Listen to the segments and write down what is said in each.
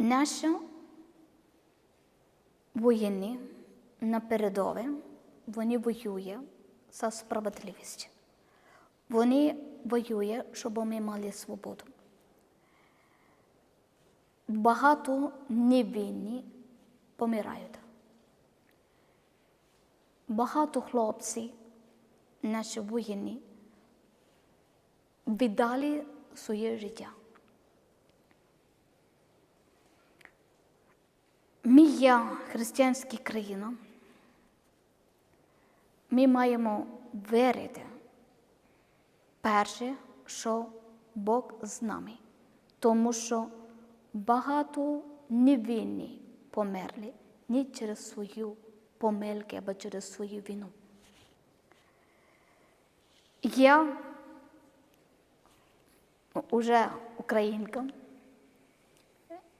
Наші воїни на передові, вони воюють за справедливість. Вони воюють, щоб ми мали свободу. Багато невинні помирають. Багато хлопців, наші воїни, віддали своє життя. Ми є християнська країна. Ми маємо вірити, перше, що Бог з нами, тому що багато невинні померли не через свою помилки або через свою вину. Я уже українка,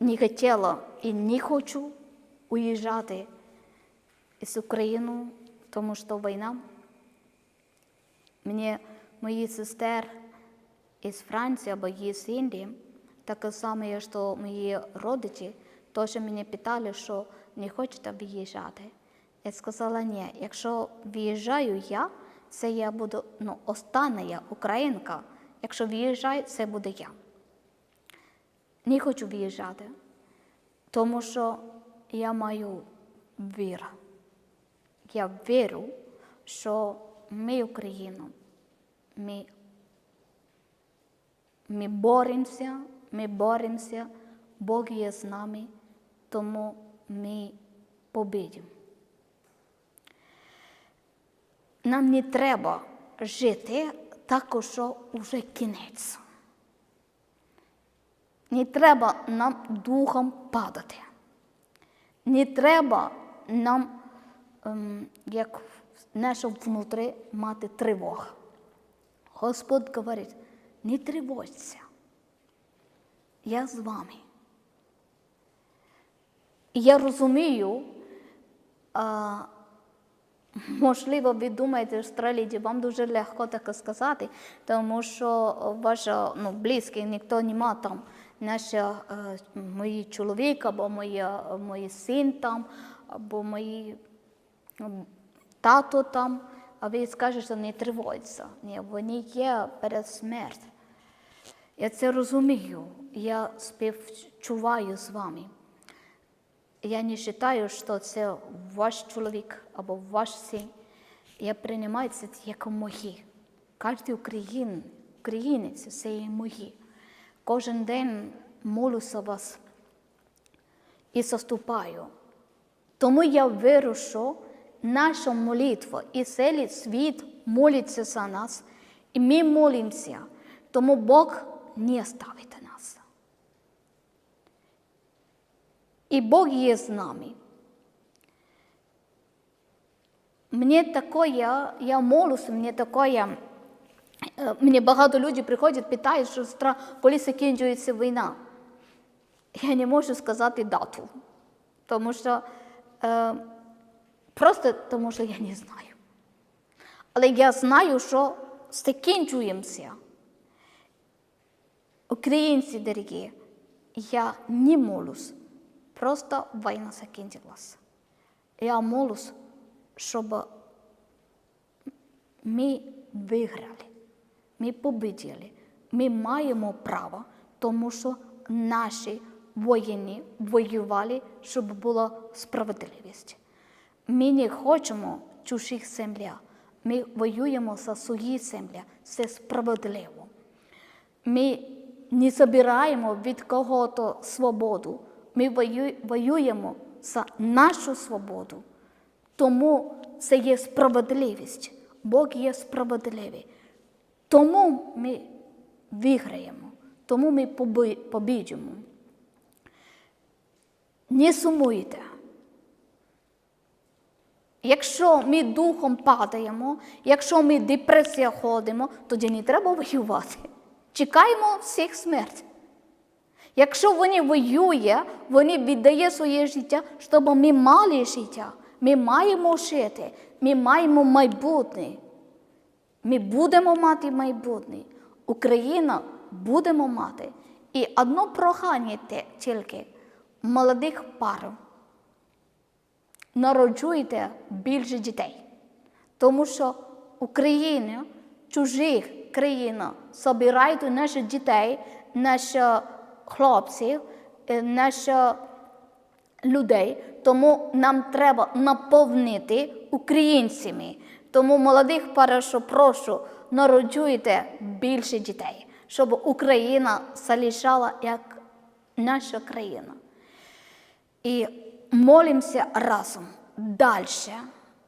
не хотіла і не хочу уїжджати з України, тому що війна. Мені мої сестер із Франції або із Індії, таке саме, що мої родичі, теж мене питали, що не хочете виїжджати. Я сказала, ні, якщо виїжджаю я, це я буду, ну, остання українка. Якщо виїжджаю, це буде я. Не хочу виїжджати, тому що я маю віру. Я вірю, що ми Україна, ми, ми боремося, ми боремося, Бог є з нами, тому ми побідемо. Нам не треба жити так, що вже кінець. Не треба нам духом падати. Не треба нам, ем, як наше внутрі, мати тривог. Господь говорить, не тривожся. Я з вами. Я розумію, а, можливо, ви думаєте, Австралії вам дуже легко таке сказати, тому що ваш ну, близький ніхто нема там. Наш е, мої чоловік, або моя, мої син там, або мої тато там, а ви скажете, що не тривожиться. Ні, вони є перед смертю. Я це розумію, я співчуваю з вами. Я не вважаю, що це ваш чоловік або ваш син. Я приймаю це як мої. Кожен україн, українець це є мої. Кожен день молюся вас і заступаю. Тому я вірю, що наша молитва і цілий світ молиться за нас, і ми молимося, тому Бог не оставить нас. І Бог є з нами. Мені такое, я молюся, мені такое, е, мені багато людей приходять, питають, що стра- коли закінчується війна. Я не можу сказати дату, тому що е, просто тому, що я не знаю. Але я знаю, що закінчуємося. Українці дорогі, я не молюсь, просто війна закінчилась. Я молюсь, щоб ми виграли, ми победили. Ми маємо право, тому що наші воїни воювали, щоб була справедливість. Ми не хочемо чужих земля. Ми воюємо за свої землі. Це справедливо. Ми не забираємо від кого-то свободу. Ми воюємо за нашу свободу. Тому це є справедливість. Бог є справедливий. Тому ми виграємо, тому ми побідемо. Не сумуйте. Якщо ми духом падаємо, якщо ми в депресію ходимо, тоді не треба воювати. Чекаємо всіх смерть. Якщо вони воює, вони віддає своє життя, щоб ми мали життя. Ми маємо жити, ми маємо майбутнє. Ми будемо мати майбутнє. Україна будемо мати. І одно прохання тільки молодих пар народжуйте більше дітей. Тому що Україна, чужих країн, собирайте наших дітей, наших хлопців, е, наших людей. Тому нам треба наповнити українцями. Тому молодих парашу прошу, народжуйте більше дітей, щоб Україна залишала як наша країна. І молимося разом далі